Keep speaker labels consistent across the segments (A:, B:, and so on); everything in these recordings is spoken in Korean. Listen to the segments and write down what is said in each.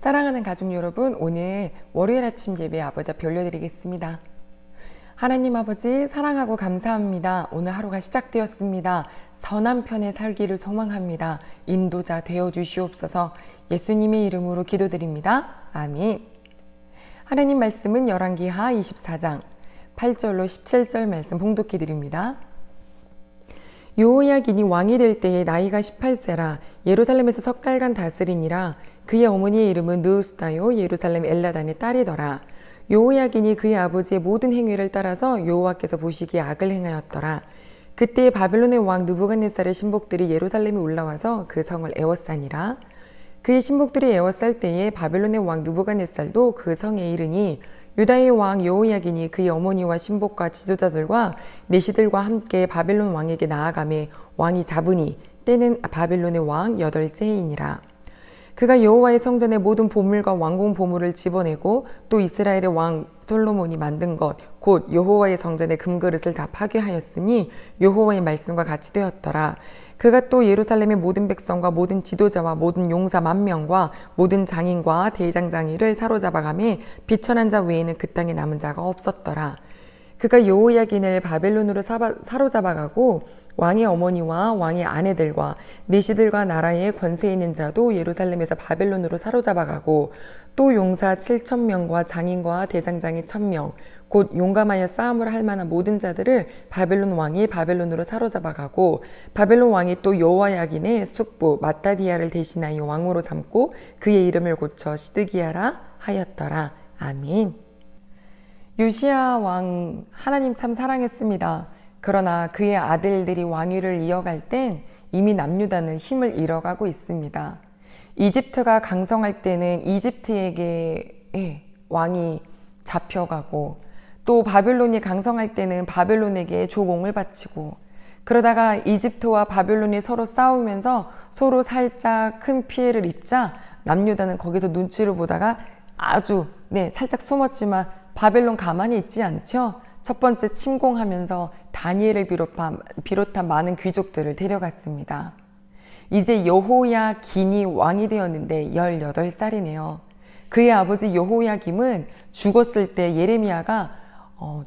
A: 사랑하는 가족 여러분, 오늘 월요일 아침 예배 아버지 앞에 올려드리겠습니다. 하나님 아버지 사랑하고 감사합니다. 오늘 하루가 시작되었습니다. 선한 편에 살기를 소망합니다. 인도자 되어 주시옵소서. 예수님의 이름으로 기도드립니다. 아멘. 하나님 말씀은 열왕기하 24장 8절로 17절 말씀 봉독해 드립니다. 요호야긴이 왕이 될 때에 나이가 18세라 예루살렘에서 석 달간 다스리니라 그의 어머니의 이름은 느우스다요 예루살렘 엘라단의 딸이더라. 요호야긴이 그의 아버지의 모든 행위를 따라서 여호와께서 보시기에 악을 행하였더라. 그때 바벨론의 왕 누부갓네살의 신복들이 예루살렘에 올라와서 그 성을 에워싸니라. 그의 신복들이 에워쌀 때에 바벨론의 왕 누부갓네살도 그 성에 이르니 유다의 왕 여호야긴이 그의 어머니와 신복과 지도자들과 내시들과 함께 바벨론 왕에게 나아가매 왕이 잡으니 때는 바벨론의 왕 여덟째 해이니라. 그가 여호와의 성전의 모든 보물과 왕궁 보물을 집어내고 또 이스라엘의 왕 솔로몬이 만든 것 곧 여호와의 성전의 금그릇을 다 파괴하였으니 여호와의 말씀과 같이 되었더라. 그가 또 예루살렘의 모든 백성과 모든 지도자와 모든 용사 만 명과 모든 장인과 대장장이를 사로잡아가매 비천한 자 외에는 그 땅에 남은 자가 없었더라. 그가 여호야긴을 바벨론으로 사로잡아가고 왕의 어머니와 왕의 아내들과 내시들과 나라의 권세 있는 자도 예루살렘에서 바벨론으로 사로잡아가고 또 용사 7천 명과 장인과 대장장이 1천명 곧 용감하여 싸움을 할 만한 모든 자들을 바벨론 왕이 바벨론으로 사로잡아가고 바벨론 왕이 또 여호와야긴의 숙부 마따디아를 대신하여 왕으로 삼고 그의 이름을 고쳐 시드기야라 하였더라 아멘. 요시야 왕 하나님 참 사랑했습니다. 그러나 그의 아들들이 왕위를 이어갈 땐 이미 남유다는 힘을 잃어가고 있습니다. 이집트가 강성할 때는 이집트에게 예, 왕이 잡혀가고 또 바벨론이 강성할 때는 바벨론에게 조공을 바치고 그러다가 이집트와 바벨론이 서로 싸우면서 서로 살짝 큰 피해를 입자 남유다는 거기서 눈치를 보다가 아주 네 살짝 숨었지만 바벨론 가만히 있지 않죠. 첫 번째 침공하면서 다니엘을 비롯한, 비롯한 많은 귀족들을 데려갔습니다. 이제 여호야 긴이 왕이 되었는데 18살이네요. 그의 아버지 여호야 김은 죽었을 때 예레미야가 어,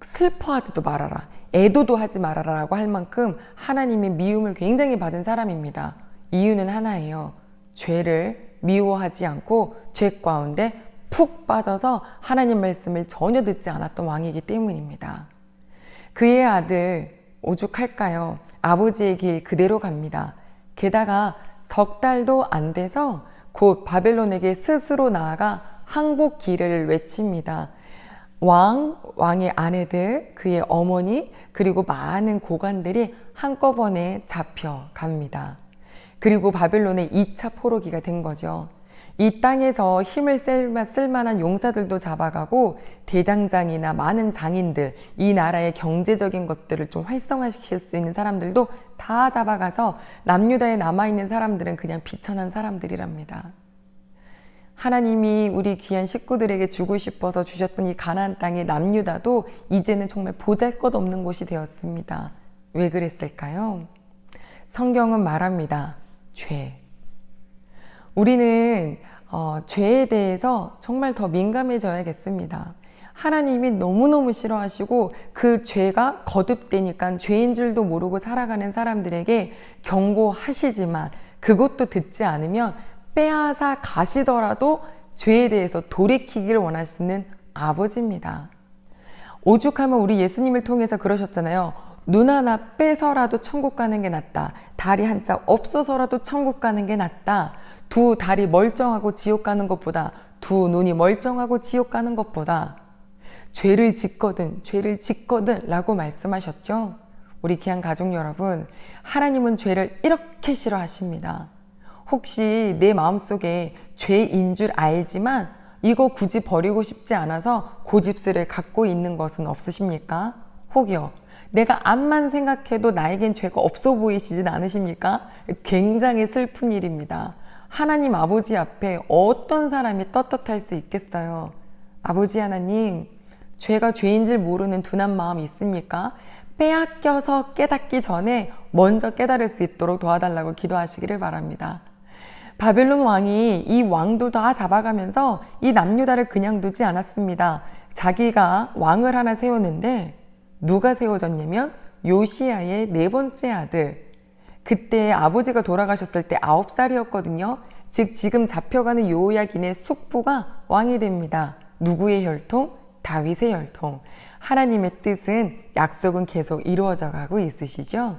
A: 슬퍼하지도 말아라. 애도도 하지 말아라 라고 할 만큼 하나님의 미움을 굉장히 받은 사람입니다. 이유는 하나예요. 죄를 미워하지 않고 죄 가운데 푹 빠져서 하나님 말씀을 전혀 듣지 않았던 왕이기 때문입니다. 그의 아들 오죽할까요? 아버지의 길 그대로 갑니다. 게다가 석 달도 안 돼서 곧 바벨론에게 스스로 나아가 항복 길을 외칩니다. 왕, 왕의 아내들, 그의 어머니, 그리고 많은 고관들이 한꺼번에 잡혀갑니다. 그리고 바벨론의 2차 포로기가 된 거죠. 이 땅에서 힘을 쓸 만한 용사들도 잡아가고 대장장이나 많은 장인들, 이 나라의 경제적인 것들을 좀 활성화시킬 수 있는 사람들도 다 잡아가서 남유다에 남아있는 사람들은 그냥 비천한 사람들이랍니다. 하나님이 우리 귀한 식구들에게 주고 싶어서 주셨던 이 가나안 땅의 남유다도 이제는 정말 보잘것없는 곳이 되었습니다. 왜 그랬을까요? 성경은 말합니다. 죄. 우리는 어, 죄에 대해서 정말 더 민감해져야겠습니다. 하나님이 너무너무 싫어하시고 그 죄가 거듭되니까 죄인 줄도 모르고 살아가는 사람들에게 경고하시지만 그것도 듣지 않으면 빼앗아 가시더라도 죄에 대해서 돌이키기를 원하시는 아버지입니다. 오죽하면 우리 예수님을 통해서 그러셨잖아요. 눈 하나 빼서라도 천국 가는 게 낫다. 다리 한 짝 없어서라도 천국 가는 게 낫다. 두 다리 멀쩡하고 지옥 가는 것보다 두 눈이 멀쩡하고 지옥 가는 것보다 죄를 짓거든, 죄를 짓거든 라고 말씀하셨죠. 우리 귀한 가족 여러분, 하나님은 죄를 이렇게 싫어하십니다. 혹시 내 마음속에 죄인 줄 알지만 이거 굳이 버리고 싶지 않아서 고집스레 갖고 있는 것은 없으십니까? 혹여 내가 암만 생각해도 나에겐 죄가 없어 보이시진 않으십니까? 굉장히 슬픈 일입니다. 하나님 아버지 앞에 어떤 사람이 떳떳할 수 있겠어요? 아버지 하나님, 죄가 죄인 줄 모르는 둔한 마음이 있습니까? 빼앗겨서 깨닫기 전에 먼저 깨달을 수 있도록 도와달라고 기도하시기를 바랍니다. 바벨론 왕이 이 왕도 다 잡아가면서 이 남유다를 그냥 두지 않았습니다. 자기가 왕을 하나 세웠는데 누가 세워졌냐면 요시야의 네 번째 아들. 그때 아버지가 돌아가셨을 때 아홉 살이었거든요. 즉 지금 잡혀가는 요야긴의 숙부가 왕이 됩니다. 누구의 혈통? 다윗의 혈통. 하나님의 뜻은 약속은 계속 이루어져 가고 있으시죠?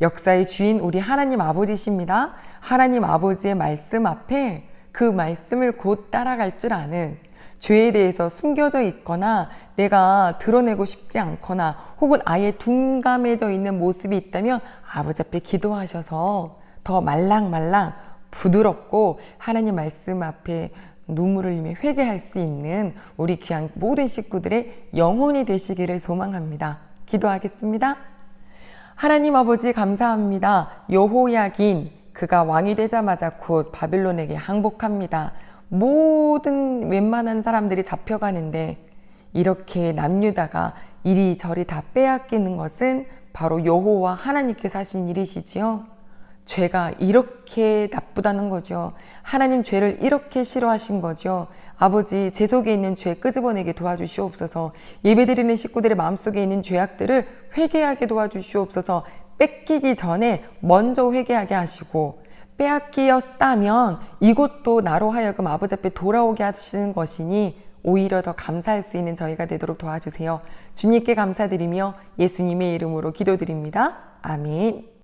A: 역사의 주인 우리 하나님 아버지십니다. 하나님 아버지의 말씀 앞에 그 말씀을 곧 따라갈 줄 아는 죄에 대해서 숨겨져 있거나 내가 드러내고 싶지 않거나 혹은 아예 둔감해져 있는 모습이 있다면 아버지 앞에 기도하셔서 더 말랑말랑 부드럽고 하나님 말씀 앞에 눈물을 흘리며 회개할 수 있는 우리 귀한 모든 식구들의 영혼이 되시기를 소망합니다. 기도하겠습니다. 하나님 아버지 감사합니다. 여호야긴 그가 왕이 되자마자 곧 바빌론에게 항복합니다. 모든 웬만한 사람들이 잡혀가는데 이렇게 남유다가 이리저리 다 빼앗기는 것은 바로 여호와 하나님께서 하신 일이시지요. 죄가 이렇게 나쁘다는 거죠. 하나님 죄를 이렇게 싫어하신 거죠. 아버지, 제 속에 있는 죄 끄집어내게 도와주시옵소서. 예배드리는 식구들의 마음속에 있는 죄악들을 회개하게 도와주시옵소서. 뺏기기 전에 먼저 회개하게 하시고 빼앗기었다면 이것도 나로 하여금 아버지 앞에 돌아오게 하시는 것이니 오히려 더 감사할 수 있는 저희가 되도록 도와주세요. 주님께 감사드리며 예수님의 이름으로 기도드립니다. 아멘.